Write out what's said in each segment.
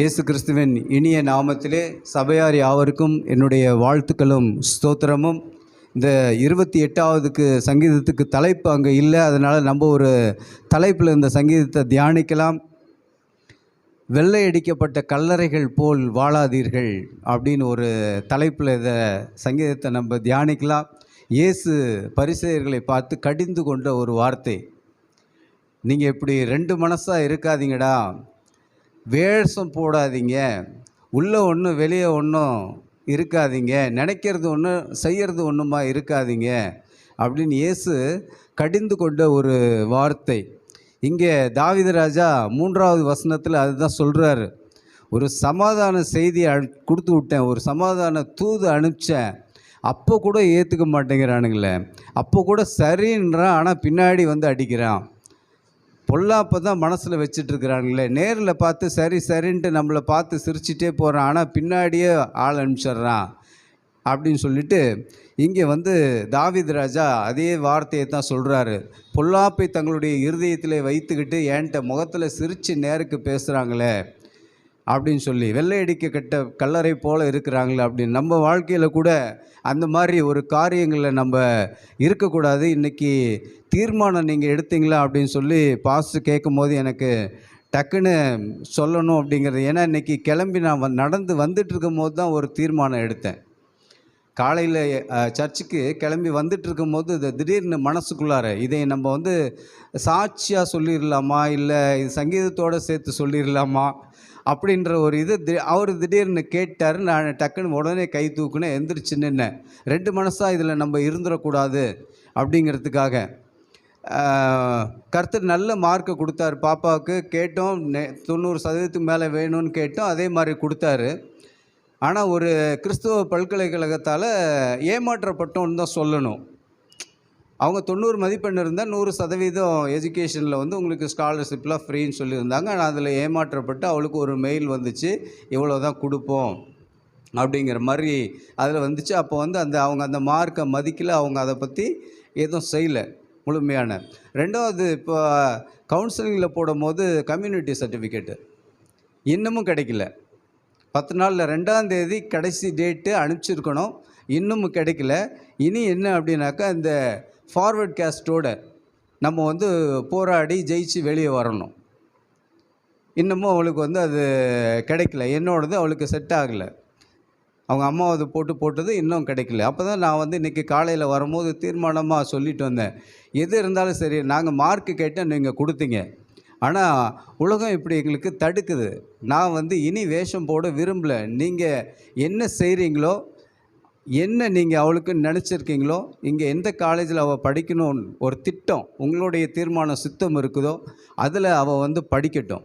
இயேசு கிறிஸ்துவின் இனிய நாமத்திலே சபையார் யாவருக்கும் என்னுடைய வாழ்த்துக்களும் ஸ்தோத்திரமும். இந்த இருபத்தி எட்டாவதுக்கு சங்கீதத்துக்கு தலைப்பு அங்கே இல்லை. அதனால் நம்ம ஒரு தலைப்பில் இந்த சங்கீதத்தை தியானிக்கலாம். வெள்ளை அடிக்கப்பட்ட கல்லறைகள் போல் வாழாதீர்கள் அப்படின்னு ஒரு தலைப்பில் இதை சங்கீதத்தை நம்ம தியானிக்கலாம். இயேசு பரிசெயர்களை பார்த்து கடிந்து கொண்ட ஒரு வார்த்தை. நீங்கள் இப்படி ரெண்டு மனசாக இருக்காதீங்கடா. வேஷம் போடாதீங்க. உள்ளே ஒன்றும் வெளியே ஒன்றும் இருக்காதீங்க. நினைக்கிறது ஒன்று செய்கிறது ஒன்றுமா இருக்காதீங்க. அப்படின்னு இயேசு கடிந்து கொண்ட ஒரு வார்த்தை. இங்கே தாவீது ராஜா மூன்றாவது வசனத்தில் அதுதான் சொல்கிறாரு ஒரு சமாதான செய்தி அனு கொடுத்து விட்டேன். ஒரு சமாதான தூது அனுப்பிச்சேன். அப்போ கூட ஏற்றுக்க மாட்டேங்கிறானுங்களே. அப்போ கூட சரின்றான். ஆனால் பின்னாடி வந்து அடிக்கிறான். பொல்லாப்பை தான் மனசில் வச்சிட்ருக்கிறாங்களே. நேரில் பார்த்து சரி சரின்ட்டு நம்மளை பார்த்து சிரிச்சிட்டே போகிறான் ஆனால் பின்னாடியே ஆள் அனுப்பிச்சிட்றான் அப்படின்னு சொல்லிட்டு இங்கே வந்து தாவித் ராஜா அதே வார்த்தையை தான் சொல்கிறாரு பொல்லாப்பை தங்களுடைய இருதயத்தில் வைத்துக்கிட்டு என்கிட்ட முகத்தில் சிரித்து நேருக்கு பேசுகிறாங்களே அப்படின்னு சொல்லி வெள்ளையடிக்க கட்ட கல்லறை போல் இருக்கிறாங்களே அப்படின்னு நம்ம வாழ்க்கையில் கூட அந்த மாதிரி ஒரு காரியங்களில் நம்ம இருக்கக்கூடாது. இன்றைக்கி தீர்மானம் நீங்கள் எடுத்தீங்களா அப்படின்னு சொல்லி பாஸ்ட்டு கேட்கும் போது எனக்கு டக்குன்னு சொல்லணும் அப்படிங்கிறது. ஏன்னா இன்றைக்கி கிளம்பி நான் நடந்து வந்துட்டு இருக்கும் போது தான் ஒரு தீர்மானம் எடுத்தேன். காலையில் சர்ச்சுக்கு கிளம்பி வந்துட்டு இருக்கும்போது இது திடீர்னு மனசுக்குள்ளார இதை நம்ம வந்து சாட்சியாக சொல்லிடலாமா இல்லை இது சங்கீதத்தோடு சேர்த்து சொல்லிடலாமா அப்படின்ற ஒரு இது தி அவர் திடீர்னு கேட்டார் நான் டக்குன்னு உடனே கை தூக்குனே எந்திரிச்சு நின்னேன். ரெண்டு மனசாக இதில் நம்ம இருந்துடக்கூடாது அப்படிங்கிறதுக்காக. கருத்து நல்ல மார்க்கை கொடுத்தாரு. பாப்பாவுக்கு கேட்டோம் நெ- தொண்ணூறு சதவீதத்துக்கு மேலே வேணும்னு கேட்டோம் அதே மாதிரி கொடுத்தாரு. ஆனால் ஒரு கிறிஸ்துவ பல்கலைக்கழகத்தால் ஏமாற்றப்பட்டோன்னு தான் சொல்லணும். அவங்க தொண்ணூறு மதிப்பெண் இருந்தால் நூறு சதவீதம் எஜுகேஷனில் வந்து உங்களுக்கு ஸ்காலர்ஷிப்லாம் ஃப்ரீன்னு சொல்லியிருந்தாங்க. ஆனால் அதில் ஏமாற்றப்பட்டு அவளுக்கு ஒரு மெயில் வந்துச்சு. இவ்வளோ தான் கொடுப்போம் அப்படிங்கிற மாதிரி அதில் வந்துச்சு. அப்போ வந்து அந்த அவங்க அந்த மார்க்கை மதிக்கல. அவங்க அதை பற்றி எதுவும் செய்யலை. முழுமையான. ரெண்டாவது இப்போ கவுன்சிலிங்கில் போடும்போது கம்யூனிட்டி சர்டிஃபிகேட்டு இன்னமும் கிடைக்கல. பத்து நாளில் ரெண்டாம் தேதி கடைசி டேட்டு அனுப்பிச்சிருக்கணும். இன்னமும் கிடைக்கல. இனி என்ன அப்படின்னாக்கா இந்த ஃபார்வர்ட் கேஸ்டோட நம்ம வந்து போராடி ஜெயிச்சு வெளியே வரணும். இன்னமும் அவளுக்கு வந்து அது கிடைக்கல. என்னோடது அவளுக்கு செட் ஆகலை. அவங்க அம்மாவது போட்டு போட்டது இன்னும் கிடைக்கல. அப்போ தான் நான் வந்து இன்றைக்கி காலையில் வரும்போது தீர்மானமாக சொல்லிட்டு வந்தேன். எது இருந்தாலும் சரி நாங்கள் மார்க்கு கேட்டால் நீங்கள் கொடுத்தீங்க. ஆனால் உலகம் இப்படி எங்களுக்கு தடுக்குது. நான் வந்து இனி வேஷம் போட விரும்பல. நீங்கள் என்ன செய்கிறீங்களோ என்ன நீங்கள் அவளுக்கு நினச்சிருக்கீங்களோ இங்கே எந்த காலேஜில் அவள் படிக்கணும்னு ஒரு திட்டம் உங்களுடைய தீர்மானம் சித்தம் இருக்குதோ அதில் அவள் வந்து படிக்கட்டும்.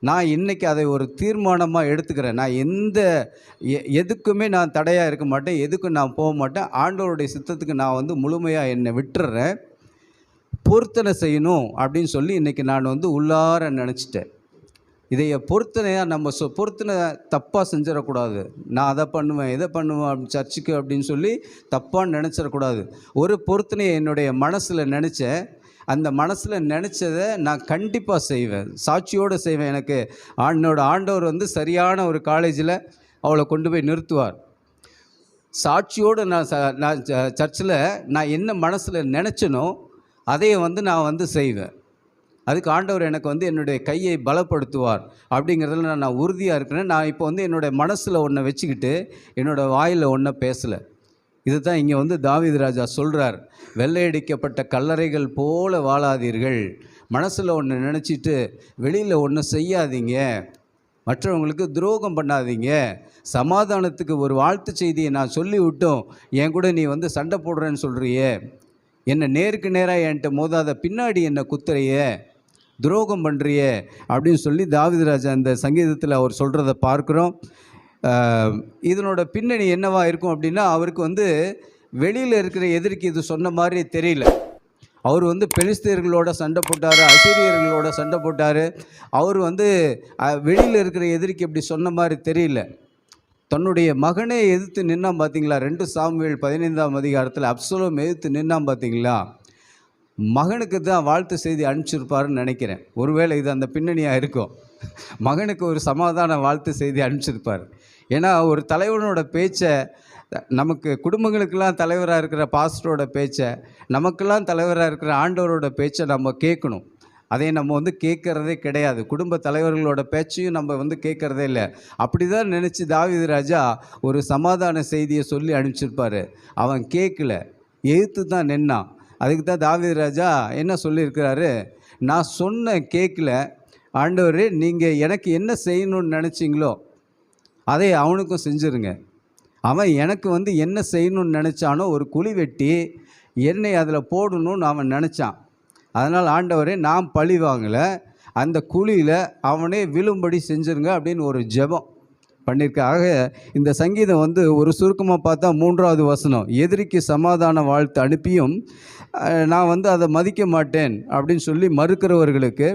நான் இன்றைக்கி அதை ஒரு தீர்மானமாக எடுத்துக்கிறேன். நான் எந்த எ- எதுக்குமே நான் தடையாக இருக்க மாட்டேன் எதுக்கும் நான் போக மாட்டேன். ஆண்டவருடைய சித்தத்துக்கு நான் வந்து முழுமையாக என்னை விட்டுறேன். பொருத்தனை செய்யணும் அப்படின்னு சொல்லி இன்றைக்கி நான் வந்து உள்ளார நினச்சிட்டேன். இதைய பொருத்தனையாக நம்ம சொ பொருத்தனை தப்பாக செஞ்சிடக்கூடாது. நான் அதை பண்ணுவேன் இதை பண்ணுவேன் அப்படின்னு சர்ச்சுக்கு அப்படின்னு சொல்லி தப்பாக நினச்சிடக்கூடாது. ஒரு பொருத்தனையை என்னுடைய மனசில் நினச்சேன் அந்த மனசில் நினச்சதை நான் கண்டிப்பாக செய்வேன். சாட்சியோடு செய்வேன். எனக்கு என்னோட ஆண்டவர் வந்து சரியான ஒரு காலேஜில் அவளை கொண்டு போய் நிறுத்துவார். சாட்சியோடு நான் ச நான் ச- சர்ச்சில் நான் என்ன மனசில் நினச்சனோ அதையை வந்து நான் வந்து செய்வேன். அதுக்கு ஆண்டவர் எனக்கு வந்து என்னுடைய கையை பலப்படுத்துவார் அப்படிங்கிறதுல நான் நான் உறுதியாக இருக்கிறேன். நான் இப்போ வந்து என்னுடைய மனசில் ஒன்றை வச்சுக்கிட்டு என்னோடய வாயில் ஒன்றை பேசலை. இதுதான் இங்கே வந்து தாவீது ராஜா சொல்கிறார் வெள்ளையடிக்கப்பட்ட கல்லறைகள் போல வாழாதீர்கள். மனசில் ஒன்று நினச்சிட்டு வெளியில் ஒன்று செய்யாதீங்க. மற்றவங்களுக்கு துரோகம் பண்ணாதீங்க. சமாதானத்துக்கு ஒரு வாழ்த்து செய்தியை நான் சொல்லி விட்டோம் என் கூட நீ வந்து சண்டை போடுறேன்னு சொல்கிறியே என்னை நேருக்கு நேராக என்கிட்ட மோதாத பின்னாடி என்னை குத்துறையே? துரோகம் பண்ணுறியே அப்படின்னு சொல்லி தாவிதராஜா அந்த சங்கீதத்தில் அவர் சொல்கிறத பார்க்குறோம். இதனோட பின்னணி என்னவா இருக்கும் அப்படின்னா அவருக்கு வந்து வெளியில் இருக்கிற எதிரிக்கு இது சொன்ன மாதிரி தெரியல. அவர் வந்து பெலிஸ்தீர்களோட சண்டை போட்டார் அசிரியர்களோட சண்டை போட்டார். அவர் வந்து வெளியில் இருக்கிற எதிரிக்கு இப்படி சொன்ன மாதிரி தெரியல. தன்னுடைய மகனை எதிர்த்து நின்னான் பார்த்தீங்களா ரெண்டு சாமுவேல் பதினைந்தாம் அதிகாரத்தில் அப்சலோம் எதிர்த்து நின்னான் பார்த்தீங்களா மகனுக்கு தான் வாழ்த்து செய்தி அனுப்பிச்சிருப்பாருன்னு நினைக்கிறேன். ஒருவேளை இது அந்த பின்னணியாக இருக்கும் மகனுக்கு ஒரு சமாதான வாழ்த்து செய்தி அனுப்பிச்சிருப்பார். ஏன்னா ஒரு தலைவனோட பேச்சை நமக்கு குடும்பங்களுக்கெல்லாம் தலைவராக இருக்கிற பாஸ்டரோட பேச்சை நமக்கெல்லாம் தலைவராக இருக்கிற ஆண்டவரோட பேச்சை நம்ம கேட்கணும். அதை நம்ம வந்து கேட்குறதே கிடையாது. குடும்ப தலைவர்களோட பேச்சையும் நம்ம வந்து கேட்குறதே இல்லை. அப்படி தான் நினச்சி தாவீது ராஜா ஒரு சமாதான செய்தியை சொல்லி அனுப்பிச்சிருப்பாரு. அவன் கேட்கல. எதிர்த்து தான் நின்னான். அதுக்கு தான் தாவீது ராஜா என்ன சொல்லியிருக்கிறாரு? நான் சொன்ன கேட்கல ஆண்டவர் நீங்கள் எனக்கு என்ன செய்யணும்னு நினச்சிங்களோ அதை அவனுக்கும் செஞ்சுருங்க. அவன் எனக்கு வந்து என்ன செய்யணும்னு நினச்சானோ ஒரு குழி வெட்டி என்னை அதில் போடணும்னு அவன் நினச்சான். அதனால் ஆண்டவரே நான் பழி வாங்கலை. அந்த குழியில் அவனே விழும்படி செஞ்சுருங்க அப்படின்னு ஒரு ஜெபம். பண்ணியிருக்காக இந்த சங்கீதம் வந்து ஒரு சுருக்கமாக பார்த்தா மூன்றாவது வசனம் எதிரிக்கு சமாதான வாழ்த்து அனுப்பியும் நான் வந்து அதை மதிக்க மாட்டேன் அப்படின்னு சொல்லி மறுக்கிறவர்களுக்கு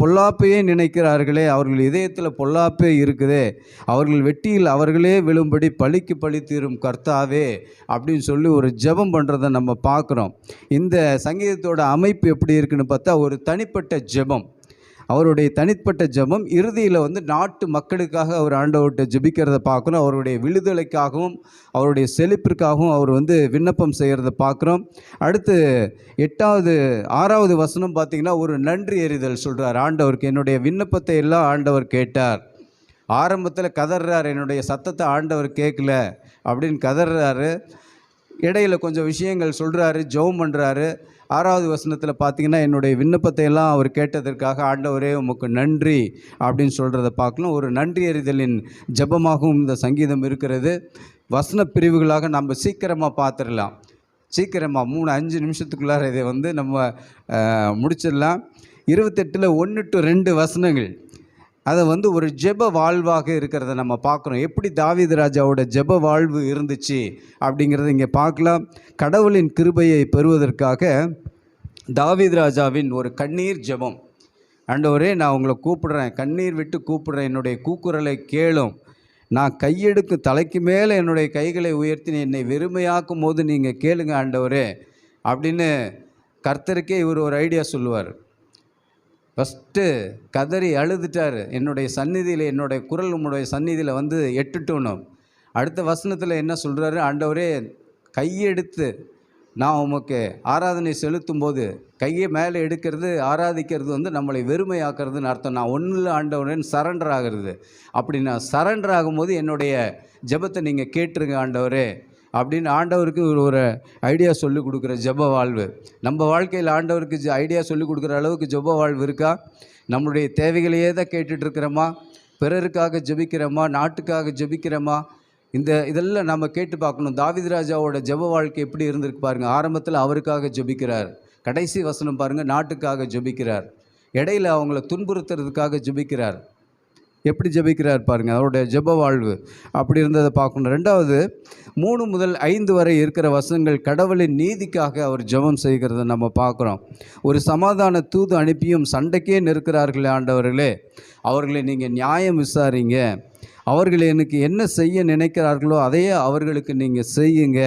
பொல்லாப்பையே நினைக்கிறார்களே அவர்கள் இதயத்தில் பொல்லாப்பே இருக்குதே அவர்கள் வெட்டியில் அவர்களே விழும்படி பழிக்கு பழி தீரும் கர்த்தாவே அப்படின்னு சொல்லி ஒரு ஜெபம் பண்ணுறதை நம்ம பார்க்குறோம். இந்த சங்கீதத்தோட அமைப்பு எப்படி இருக்குன்னு பார்த்தா ஒரு தனிப்பட்ட ஜெபம். அவருடைய தனிப்பட்ட ஜபம் இறுதியில் வந்து நாட்டு மக்களுக்காக அவர் ஆண்டவர்கிட்ட ஜபிக்கிறத பார்க்குறோம் அவருடைய விடுதலைக்காகவும் அவருடைய செழிப்பிற்காகவும் அவர் வந்து விண்ணப்பம் செய்கிறத பார்க்குறோம். அடுத்து எட்டாவது ஆறாவது வசனம் பார்த்திங்கன்னா ஒரு நன்றி எறிதல் சொல்கிறார் ஆண்டவருக்கு என்னுடைய விண்ணப்பத்தை எல்லாம் ஆண்டவர் கேட்டார். ஆரம்பத்தில் கதறார் என்னுடைய சத்தத்தை ஆண்டவர் கேட்கல அப்படின்னு கதறாரு இடையில கொஞ்சம் விஷயங்கள் சொல்கிறாரு ஜெபம் பண்ணுறாரு ஆறாவது வசனத்தில் பார்த்தீங்கன்னா என்னுடைய விண்ணப்பத்தை எல்லாம் அவர் கேட்டதற்காக ஆண்டவரே உமக்கு நன்றி அப்படின்னு சொல்கிறத பார்க்கலாம் ஒரு நன்றி அறிதலின் ஜெபமாகவும் இந்த சங்கீதம் இருக்கிறது. வசன பிரிவுகளாக நம்ம சீக்கிரமாக பார்த்துடலாம் சீக்கிரமாக மூணு அஞ்சு நிமிஷத்துக்குள்ளார இதை வந்து நம்ம முடிச்சிடலாம் இருபத்தெட்டில் ஒன்று டு ரெண்டு வசனங்கள். அதை வந்து ஒரு ஜெப வாழ்வாக இருக்கிறத நம்ம பார்க்குறோம் எப்படி தாவீது ராஜாவோட ஜெப வாழ்வு இருந்துச்சு அப்படிங்கிறத இங்கே பார்க்கலாம். கடவுளின் கிருபையை பெறுவதற்காக தாவீது ராஜாவின் ஒரு கண்ணீர் ஜெபம். ஆண்டவரே நான் உங்களை கூப்பிடுறேன். கண்ணீர் விட்டு கூப்பிடுறேன். என்னுடைய கூக்குரலை கேளும். நான் கையெடுக்கும் தலைக்கு மேலே என்னுடைய கைகளை உயர்த்தி என்னை வெறுமையாக்கும் போது நீங்கள் கேளுங்க ஆண்டவரே அப்படின்னு கர்த்தருக்கே இவர் ஒரு ஐடியா சொல்லுவார். ஃபஸ்ட்டு கதறி அழுதுட்டார். என்னுடைய சந்நிதியில் என்னுடைய குரல் உம்முடைய சந்நிதியில் வந்து எட்டுட்டோணும் அடுத்த வசனத்தில் என்ன சொல்கிறாரு ஆண்டவரே கையெடுத்து நான் உமக்கு ஆராதனை செலுத்தும் போது கையை மேலே எடுக்கிறது ஆராதிக்கிறது வந்து நம்மளை வெறுமையாக்குறதுன்னு அர்த்தம். நான் ஒன்றில் ஆண்டவரேன்னு சரண்டர் ஆகிறது. அப்படி நான் சரண்டர் ஆகும்போது என்னுடைய ஜெபத்தை நீங்கள் கேட்டுருங்க ஆண்டவரே. அப்படின்னு ஆண்டவருக்கு ஒரு ஐடியா சொல்லி கொடுக்குற ஜெப வாழ்வு. நம்ம வாழ்க்கையில் ஆண்டவருக்கு ஜ- ஐடியா சொல்லி கொடுக்குற அளவுக்கு ஜெப வாழ்வு இருக்கா? நம்மளுடைய தேவைகளையே தான் கேட்டுட்ருக்கிறோமா பிறருக்காக ஜபிக்கிறோமா? நாட்டுக்காக ஜபிக்கிறோமா? இந்த இதெல்லாம் நம்ம கேட்டு பார்க்கணும். தாவீது ராஜாவோட ஜெப வாழ்க்கை எப்படி இருந்திருக்கு பாருங்கள் ஆரம்பத்தில் அவருக்காக ஜபிக்கிறார். கடைசி வசனம் பாருங்கள் நாட்டுக்காக ஜபிக்கிறார். இடையில அவங்கள துன்புறுத்துறதுக்காக ஜபிக்கிறார். எப்படி ஜெபிக்கிறார் பாருங்கள் அவருடைய ஜெப வாழ்வு. அப்படி இருந்ததை பார்க்கணும். ரெண்டாவது மூணு முதல் ஐந்து வரை இருக்கிற வசனங்கள் கடவுளின் நீதிக்காக அவர் ஜெபம் செய்கிறத நம்ம பார்க்குறோம். ஒரு சமாதான தூது அனுப்பியும் சண்டைக்கே நிற்கிறார்களே ஆண்டவர்களே அவர்களை நீங்கள் நியாயம் விசாரிங்க. அவர்கள் எனக்கு என்ன செய்ய நினைக்கிறார்களோ அதையே அவர்களுக்கு நீங்கள் செய்யுங்க.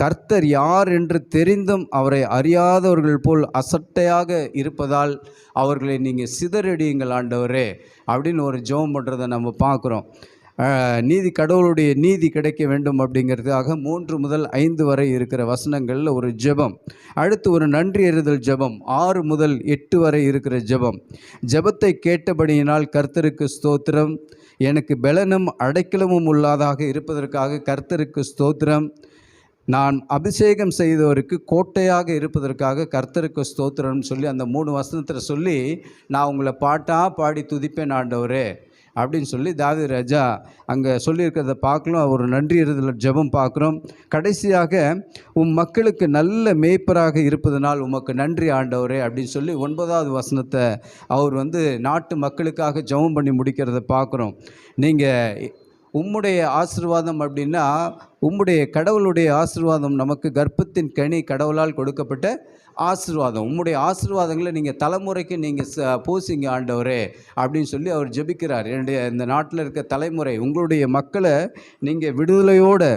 கர்த்தர் யார் என்று தெரிந்தும் அவரை அறியாதவர்கள் போல் அசட்டையாக இருப்பதால் அவர்களை நீங்கள் சிதறடியுங்கள் ஆண்டவரே அப்படின்னு ஒரு ஜெபம் பண்ணுறதை நம்ம பார்க்குறோம். நீதி கடவுளுடைய நீதி கிடைக்க வேண்டும் அப்படிங்கிறதுக்காக மூன்று முதல் ஐந்து வரை இருக்கிற வசனங்களில் ஒரு ஜெபம். அடுத்து ஒரு நன்றி எறுதல் ஜெபம் ஆறு முதல் எட்டு வரை இருக்கிற ஜெபம். ஜெபத்தை கேட்டபடியினால் கர்த்தருக்கு ஸ்தோத்திரம். எனக்கு பெலனும் அடைக்கலமும் உள்ளதாக இருப்பதற்காக கர்த்தருக்கு ஸ்தோத்திரம். நான் அபிஷேகம் செய்தவருக்கு கோட்டையாக இருப்பதற்காக கர்த்தருக்கு ஸ்தோத்திரம்னு சொல்லி அந்த மூணு வசனத்தில் சொல்லி நான் உங்களை பாட்டாக பாடி துதிப்பேன் ஆண்டவரே. அப்படின்னு சொல்லி தாவி ராஜா அங்கே சொல்லியிருக்கிறத பார்க்கலாம் ஒரு நன்றி இருதல ஜெபம் பார்க்குறோம். கடைசியாக உம் மக்களுக்கு நல்ல மேய்ப்பராக இருப்பதனால் உமக்கு நன்றி ஆண்டவரே அப்படின்னு சொல்லி ஒன்பதாவது வசனத்தை அவர் வந்து நாட்டு மக்களுக்காக ஜெபம் பண்ணி முடிக்கிறத பார்க்குறோம். நீங்கள் உம்முடைய ஆசீர்வாதம் அப்படின்னா உம்முடைய கடவுளுடைய ஆசிர்வாதம் நமக்கு கர்ப்பத்தின் கனி கடவுளால் கொடுக்கப்பட்ட ஆசிர்வாதம். உம்முடைய ஆசிர்வாதங்களை நீங்கள் தலைமுறைக்கு நீங்கள் ச பூசிங்க ஆண்டவரே அப்படின்னு சொல்லி அவர் ஜெபிக்கிறார். என்னுடைய இந்த நாட்டில் இருக்க தலைமுறை உங்களுடைய மக்களை நீங்கள் விடுதலையோடு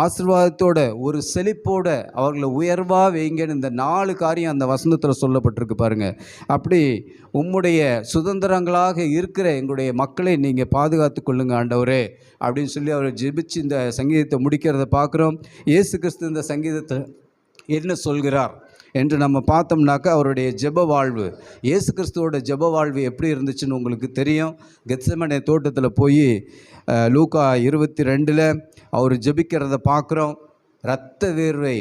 ஆசிர்வாதத்தோட ஒரு செழிப்போட அவர்களை உயர்வாக வைங்கன்னு இந்த நாலு காரியம் அந்த வசனத்தில் சொல்லப்பட்டிருக்கு பாருங்க. அப்படி உம்முடைய சுதந்திரங்களாக இருக்கிற எங்களுடைய மக்களை நீங்கள் பாதுகாத்து கொள்ளுங்க ஆண்டவரே அப்படின்னு சொல்லி அவர் ஜெபிச்சு இந்த சங்கீதத்தை முடிக்கிறத பார்க்குறோம். இயேசு கிறிஸ்து இந்த சங்கீதத்தை என்ன சொல்கிறார்? என்று நம்ம பார்த்தோம்னாக்கா அவருடைய ஜெப வாழ்வு இயேசு கிறிஸ்துவோட ஜெப வாழ்வு எப்படி இருந்துச்சுன்னு உங்களுக்கு தெரியும். கெத்சமனை தோட்டத்தில் போய் லூக்கா இருபத்தி ரெண்டில் அவர் ஜெபிக்கிறத பார்க்குறோம் ரத்த வேர்வை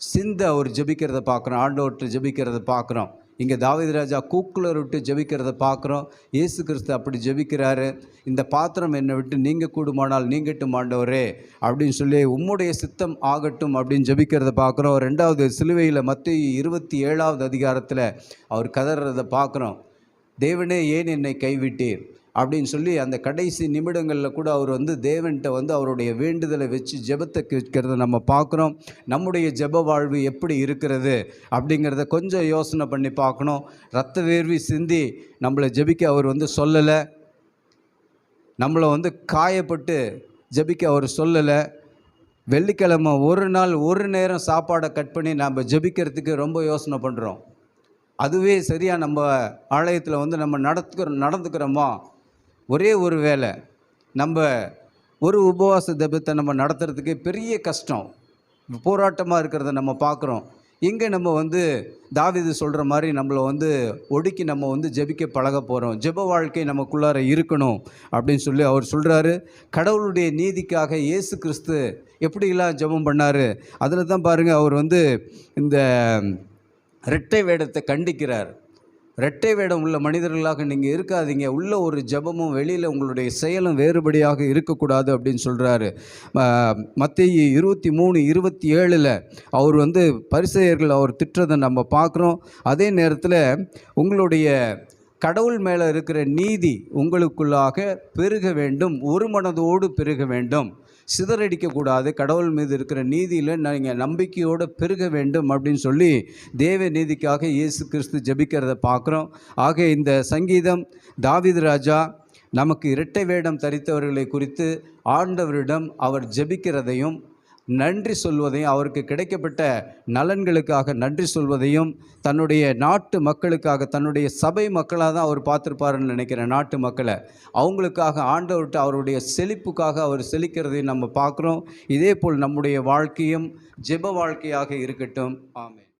சிந்த அவர் ஜெபிக்கிறத பார்க்குறோம் ஆண்டோட்டு ஜெபிக்கிறத பார்க்குறோம் இங்கே தாவீது ராஜா கூக்குலர் விட்டு ஜெபிக்கிறத பார்க்குறோம். இயேசு கிறிஸ்து அப்படி ஜெபிக்கிறாரு. இந்த பாத்திரம் என்னை விட்டு நீங்கள் கூடுமானால் நீங்கட்டும் ஆண்டவரே அப்படின்னு சொல்லி உம்முடைய சித்தம் ஆகட்டும் அப்படின்னு ஜெபிக்கிறத பார்க்குறோம். ரெண்டாவது சிலுவையில் மத்திய இருபத்தி ஏழாவது அதிகாரத்தில் அவர் கதறதை பார்க்குறோம். தேவனே ஏன் என்னை கைவிட்டீர்? அப்படின்னு சொல்லி அந்த கடைசி நிமிடங்களில் கூட அவர் வந்து தேவன்கிட்ட வந்து அவருடைய வேண்டுதலை வச்சு ஜெபத்தை கேட்கிறத நம்ம பார்க்குறோம். நம்முடைய ஜெப வாழ்வு எப்படி இருக்கிறது அப்படிங்கிறத கொஞ்சம் யோசனை பண்ணி பார்க்கணும். ரத்த வேர்வி சிந்தி நம்மளை ஜெபிக்க அவர் வந்து சொல்லலை. நம்மளை வந்து காயப்பட்டு ஜெபிக்க அவர் சொல்லலை. வெள்ளிக்கிழமை ஒரு நாள் ஒரு நேரம் சாப்பாடை கட் பண்ணி நம்ம ஜெபிக்கிறதுக்கு ரொம்ப யோசனை பண்ணுறோம் அதுவே சரியாக நம்ம ஆலயத்தில் வந்து நம்ம நடத்துக்கிறோம் நடந்துக்கிறோமா? ஒரே ஒரு வேலை. நம்ம ஒரு உபவாச தபத்தை நம்ம நடத்துகிறதுக்கே பெரிய கஷ்டம். போராட்டமாக இருக்கிறத நம்ம பார்க்குறோம். இங்கே நம்ம வந்து தாவிது சொல்கிற மாதிரி நம்மளை வந்து ஒடுக்கி நம்ம வந்து ஜெபிக்க பழக போகிறோம் ஜெப வாழ்க்கை நமக்குள்ளார இருக்கணும் அப்படின்னு சொல்லி அவர் சொல்கிறாரு கடவுளுடைய நீதிக்காக இயேசு கிறிஸ்து எப்படிலாம் ஜெபம் பண்ணார்? அதில் தான் பாருங்கள் அவர் வந்து இந்த இரட்டை வேடத்தை கண்டிக்கிறார். இரட்டை வேடம் உள்ள மனிதர்களாக நீங்கள் இருக்காதீங்க. உள்ள ஒரு ஜெபமும் வெளியில் உங்களுடைய செயலும் வேறுபடியாக இருக்கக்கூடாது அப்படின்னு சொல்கிறாரு மத்திய இருபத்தி மூணு இருபத்தி ஏழில் அவர் வந்து பரிசெயர்கள் அவர் திட்டுறதை நம்ம பார்க்குறோம். அதே நேரத்தில் உங்களுடைய கடவுள் மேலே இருக்கிற நீதி உங்களுக்குள்ளாக பெருக வேண்டும். ஒரு மனதோடு பெருக வேண்டும். சிதறடிக்கக்கூடாது. கடவுள் மீது இருக்கிற நீதியில் நீங்கள் நம்பிக்கையோடு பெருக வேண்டும் அப்படின்னு சொல்லி தேவ நீதிக்காக இயேசு கிறிஸ்து ஜபிக்கிறத பார்க்குறோம். ஆக இந்த சங்கீதம் தாவீது ராஜா நமக்கு இரட்டை வேடம் தரித்தவர்களை குறித்து ஆண்டவரிடம் அவர் ஜெபிக்கிறதையும் நன்றி சொல்வதையும் அவருக்கு கிடைக்கப்பட்ட நலன்களுக்காக நன்றி சொல்வதையும் தன்னுடைய நாட்டு மக்களுக்காக தன்னுடைய சபை மக்களாக தான் அவர் பார்த்துருப்பாருன்னு நினைக்கிறேன் நாட்டு மக்களை. அவங்களுக்காக ஆண்டவர்கிட்ட அவருடைய செழிப்புக்காக அவர் செழிக்கிறதையும் நம்ம பார்க்குறோம். இதே போல் நம்முடைய வாழ்க்கையும் ஜெப வாழ்க்கையாக இருக்கட்டும். ஆமே